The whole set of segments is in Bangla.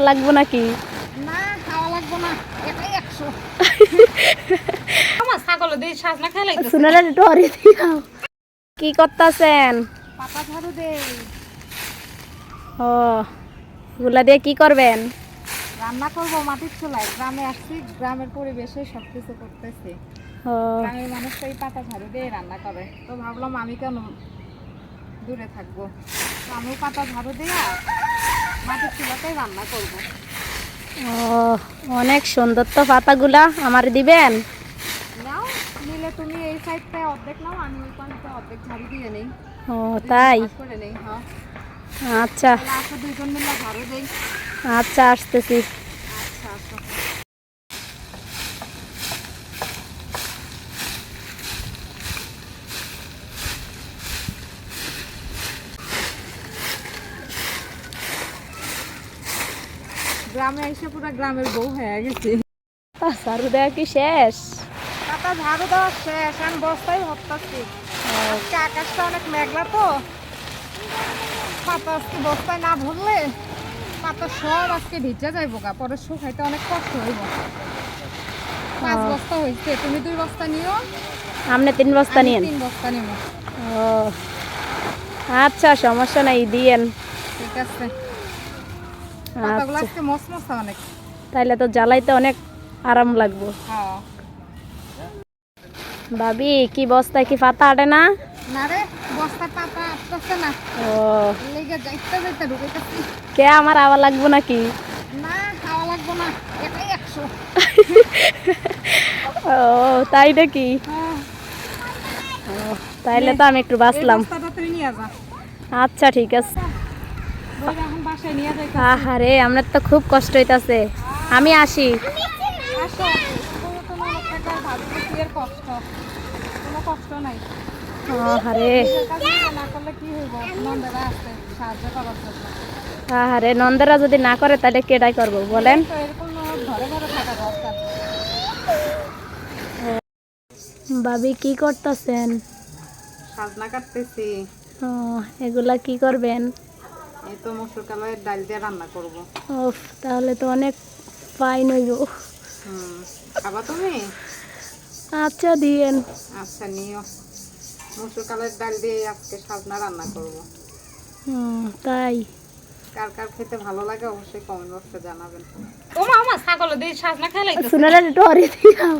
খাওয়া লাগবো নাকি? না খাওয়া লাগবে না এটাই একশো। আমার ছাগল দিয়ে সাজনা খেলাই শুনালে ডরে দিও। কি করতেছেন? পাতা ঝাড়ু দে ও এগুলা দিয়ে কি করবেন? রান্না করব মাটির চুলায়। গ্রামে আসছি গ্রামের পরিবেশে সব কিছু করতেছি গ্রামের পাতা ঝাড়ু দিয়ে রান্না করে। তো ভাবলাম আমি কেন দূরে থাকব? তো আমি পাতা ঝাড়ু দিয়ে মাটির চুলাতেই রান্না করব। ও অনেক সুন্দর তো পাতাগুলা আমার দিবেন? নাও নিলে তুমি এই সাইডটায় অর্ধেক নাও আমি ওই পাশটা অর্ধেক ঝাড়ু দিয়ে নেই। ও তাই? করে নেই হ্যাঁ। আচ্ছা। তাহলে আসো মিলে ঝাড়ু দেই। আচ্ছা আসতেছি আচ্ছা আচ্ছা গ্রামে এসে পুরো গ্রামের বউ হয়ে গেছে। সারু দেওয়া কি শেষ? পাতা ঝাড়ু দেওয়া শেষ আমি বস্তায় ভাবতাছি আজকে আকাশটা অনেক মেঘলা তো। পাতা আজকে বস্তায় না ভরলে পাতা সব আজকে ভিজে যাইব গা পরে শুকাইতে অনেক কষ্ট হইব। পাঁচ বস্তা হয়েছে তুমি দুই বস্তা নিও। আপনি তিন বস্তা নিয়েন? তিন বস্তা নিব। ও আচ্ছা সমস্যা নাই দিয়েন। ঠিক আছে পাতাগুলো আচ্ছা আজকে মস মশা অনেক তাইলে তো জ্বালাইতে অনেক আরাম লাগবো। হ্যাঁ। ভাবি কি বস্তায় কি পাতা আটে না? কে আমার আবার লাগবো নাকি? ও তাই নাকি? হ্যাঁ। তাইলে তো আমি একটু বাঁচলাম। আচ্ছা ঠিক আছে। আহারে আপনার তো খুব কষ্ট হইতাছে। আমি আসি। আহারে। নন্দেরা যদি না করে তাহলে কেটাই করব বলেন? ভাবি কি করতেছেন? সাজনা কাটতেছি। ও এগুলা কি করবেন? এই তো মসুর কালের ডাল দিয়ে রান্না করব। ওফ তাহলে তো অনেক ফাইন হইব। হুম খাবা তুমি? আচ্ছা দিয়েন। আচ্ছা নিও। মসুর কালের ডাল দিয়ে আজকে সাজনা রান্না করব। হুম, তাই। কার কার খেতে ভালো লাগে অবশ্যই কমেন্ট বক্সে জানাবেন। ও মা আমার ছাগল দিয়ে সাজনা খেলাই শুনালে ডরে দিও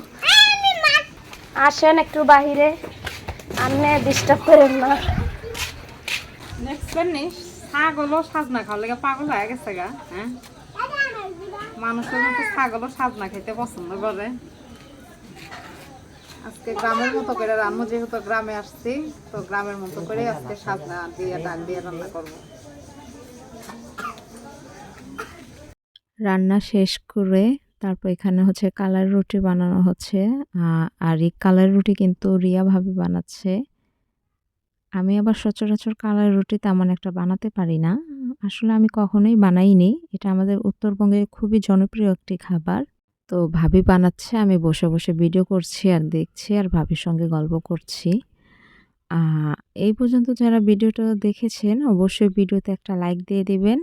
আসেন একটু বাহিরে। আপনি ডিস্টার্ব করেন না। নেক্সট নি ছাগলও সাজনা খাওয়ার লেগে পাগল হয়ে গেছে গা হ্যাঁ? মানুষের মতো ছাগলও সাজনা খেতে পছন্দ করে। আজকে গ্রামের মতো করে রান্না, যেহেতু গ্রামে আসছি, তো গ্রামের মতো করে আজকে সাজনা দিয়ে, ডাল দিয়ে রান্না করব। রান্না শেষ করে তারপর এখানে হচ্ছে কালার রুটি বানানো হচ্ছে আর এই কালার রুটি কিন্তু রিয়া ভাবে বানাচ্ছে। আমি আবার সচরাচর কালার রুটি তেমন একটা বানাতে পারি না। আসলে আমি কখনোই বানাইনি। এটা আমাদের উত্তরবঙ্গে খুবই জনপ্রিয় একটি খাবার। তো ভাবি বানাচ্ছে, আমি বসে বসে ভিডিও করছি আর দেখছি আর ভাবির সঙ্গে গল্প করছি। এই পর্যন্ত যারা ভিডিওটা দেখেছেন, অবশ্যই ভিডিওতে একটা লাইক দিয়ে দিবেন।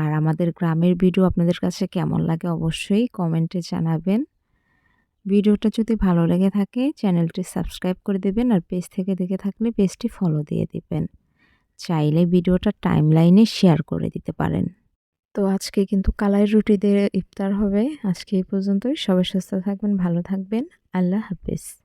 আর আমাদের গ্রামের ভিডিও আপনাদের কাছে কেমন লাগে অবশ্যই কমেন্টে জানাবেন। ভিডিওটা যদি ভালো লেগে থাকে, চ্যানেলটি সাবস্ক্রাইব করে দেবেন আর পেজ থেকে দেখে থাকলে পেজটি ফলো দিয়ে দিবেন। চাইলে ভিডিওটা টাইম লাইনে শেয়ার করে দিতে পারেন। তো আজকে কিন্তু কালাই রুটি দিয়ে ইফতার হবে। আজকে এই পর্যন্তই। সবাই সুস্থ থাকবেন, ভালো থাকবেন। আল্লাহ হাফেজ।